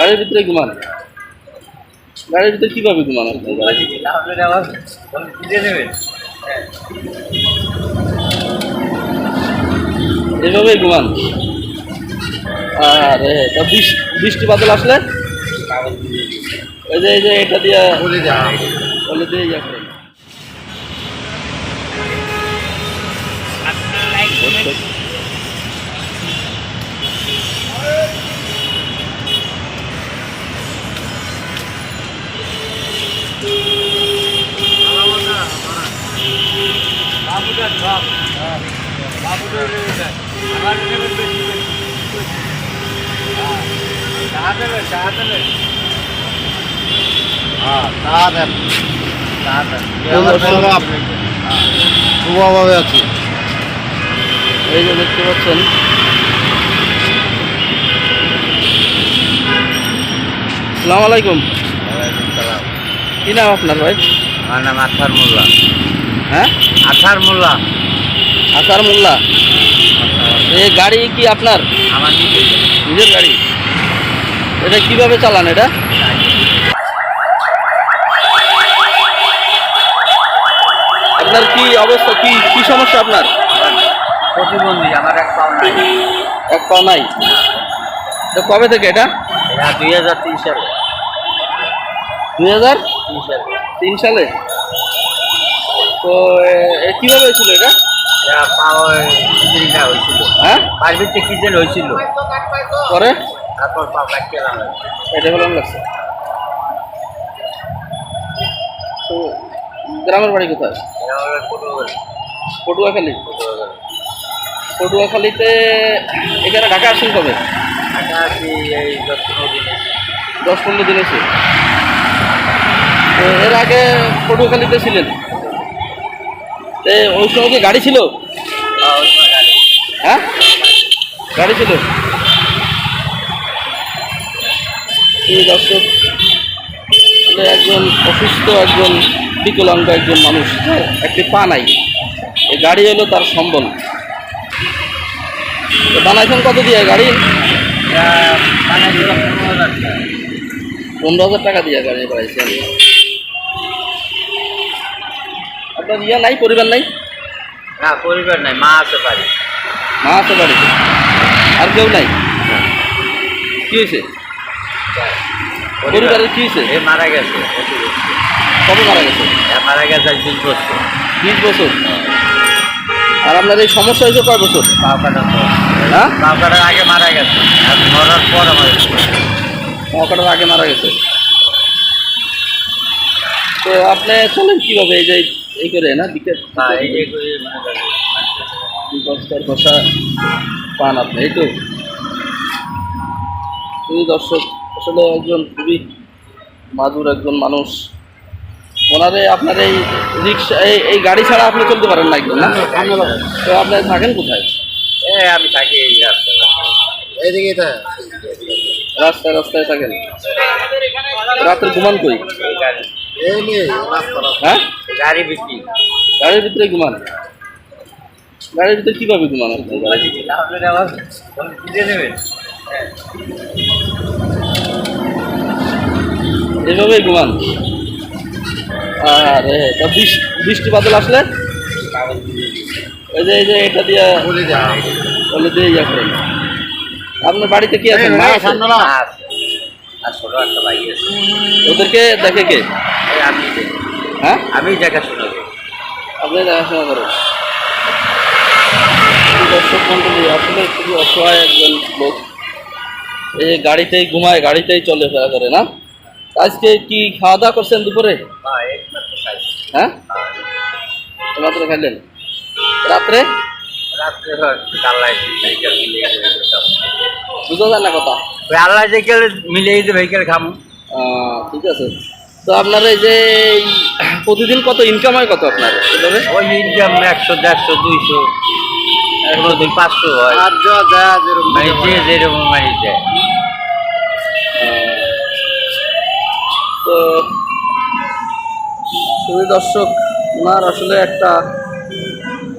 গাড়ির ভিতরে ঘুমান। গাড়ির ভিতরে কীভাবে ঘুমান এভাবেই ঘুমান। আরে তা বৃষ্টি বৃষ্টি বাদল আসলে? ওই যে এই যে এটা দিয়ে বলে দিয়ে ইয়ে শুভভাবে আছি এই যে দেখতে পাচ্ছেন সালাম। আলাইকুম কি নাম আপনার ভাই? আমার নাম আথার মোল্লা। হ্যাঁ? আথার মোল্লা। আসার মোল্লা। এই গাড়ি কি আপনার? আমার নিজের নিজের গাড়ি? এটা কীভাবে চালান এটা? আপনার কি অবস্থা? কি কি সমস্যা আপনার? প্রতিবন্ধী আমার এক পাও নাই। এক পাও নাই? তো কবে থেকে এটা দুই হাজার তিন সালে। দুই হাজার তিন সালে। তিন সালে? তো কীভাবে হয়েছিল এটা? হ্যাঁ? কিচেন হয়েছিল। পরে? তারপর এটা হলো লাগছে। তো গ্রামের বাড়ি কোথায়? পটুয়াখালী। পটুয়াখালী? পটুয়াখালী। পটুয়াখালীতে এখানে ঢাকা আসছেন কবে? আছি দশ পনেরো দিন এসে তো এর আগে পটুয়াখালীতে ছিলেন? ওই সময় কি গাড়ি ছিল? হ্যাঁ? গাড়ি ছিল। দর্শক একজন অসুস্থ একজন বিকলাঙ্গ একজন মানুষ হ্যাঁ, একটি পা নাই। এই গাড়ি হলো তার সম্বল। তো বানাইছেন কত দিয়ে গাড়ি? পনেরো হাজার টাকা। পনেরো হাজার টাকা দিয়ে গাড়ি বানাইছেন। আপনার ইয়া নাই পরিবার নাই? না পরিবার নাই মা আছে বাড়ি। মা আছে বাড়িতে? আর কেউ নাই? কি হয়েছে? পরিবারের কি হয়েছে? এ মারা গেছে কবে মারা গেছে? মারা গেছে আজ বিশ বছর। বিশ বছর? আর আপনার এই সমস্যা হয়েছে কয় বছর? পা কাটার হ্যাঁ? পা কাটার আগে মারা গেছে। আর মরার পর আমার মহাকাটার আগে মারা গেছে। তো আপনি চলেন কীভাবে? এই যে এই করে না দিকে বা এই যে করে মনে করেন, বস্তার বসা পান আপনি এই তো। খুবই দর্শক আসলে একজন খুবই মাদুর একজন মানুষ। ওনারে আপনার এই রিক্সা এই এই গাড়ি ছাড়া আপনি চলতে পারেন না একদম না? তো আপনি থাকেন কোথায়? এ আমি থাকি এইদিকে রাস্তায় রাস্তায় থাকেন। রাত্রে ঘুমান কই? এই এই হ্যাঁ গাড়ির ভিতরে ঘুমান। গাড়ির ভিতরে কীভাবে ঘুমান গাড়ির ভিতরে? আপনারা আবার দিয়ে ঘুমান। আরে তা বৃষ- বৃষ্টি বাদল আসলে? ওই যে এই যে এটা দিয়ে বলে দিয়ে ইয়ে করেন। আপনার বাড়িতে কি আছে? আর ছোট একটা ভাই আছে। ওদেরকে দেখে কে? আমি হ্যাঁ? আমি দেখাশোনা করি আপনি দেখাশোনা করেন। দর্শক মন্ডলী আসলে খুবই অসহায় একজন লোক। এই যে গাড়িতেই ঘুমায় গাড়িতেই চলে ফেরা করে না? আজকে কি খাওয়া দাওয়া করছেন দুপুরে? হ্যাঁ। মাত্র খাইলেন। রাত্রে? রাত্রে বুঝা যায় না কথা ওই আল্লাহ মিলিয়ে দিতে ভেহিকেল খামু। ঠিক আছে। তো আপনার এই যে প্রতিদিন কত ইনকাম হয় কত আপনার? ওই ইনকাম একশো দেড়শো দুইশো পাঁচশো হয়। আর যা যা যেরকম মানে যে যেরকম মানে দেয়। তো তুমি দর্শক ওনার আসলে একটা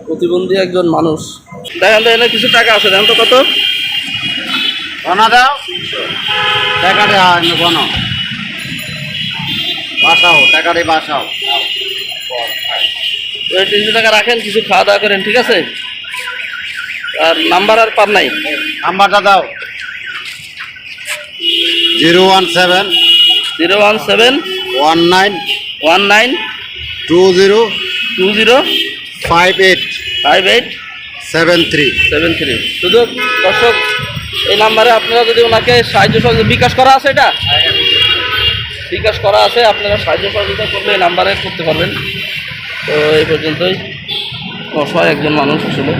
প্রতিবন্ধী একজন মানুষ। দেখেন তো কিছু টাকা আছে দেখেন তো কত? সোনা দাও। টাকাটা গণ বাসাও টাকাটা বাসাও। তিনশো টাকা রাখেন কিছু খাওয়া দাওয়া করেন ঠিক আছে? আর নাম্বার আর পার নাই? নাম্বারটা দাও। Zero one seven zero one seven one nine one nine two zero two zero five eight five eight seven three. Seven three. শুধু দর্শক এই নাম্বারে আপনারা যদি ওনাকে সাহায্য সহযোগিতা বিকাশ করা আছে এটা? বিকাশ করা আছে, আপনারা সাহায্য সহযোগিতা করলে এই নাম্বারে করতে পারবেন। তো এই পর্যন্তই। অসহায় একজন মানুষ আসলে।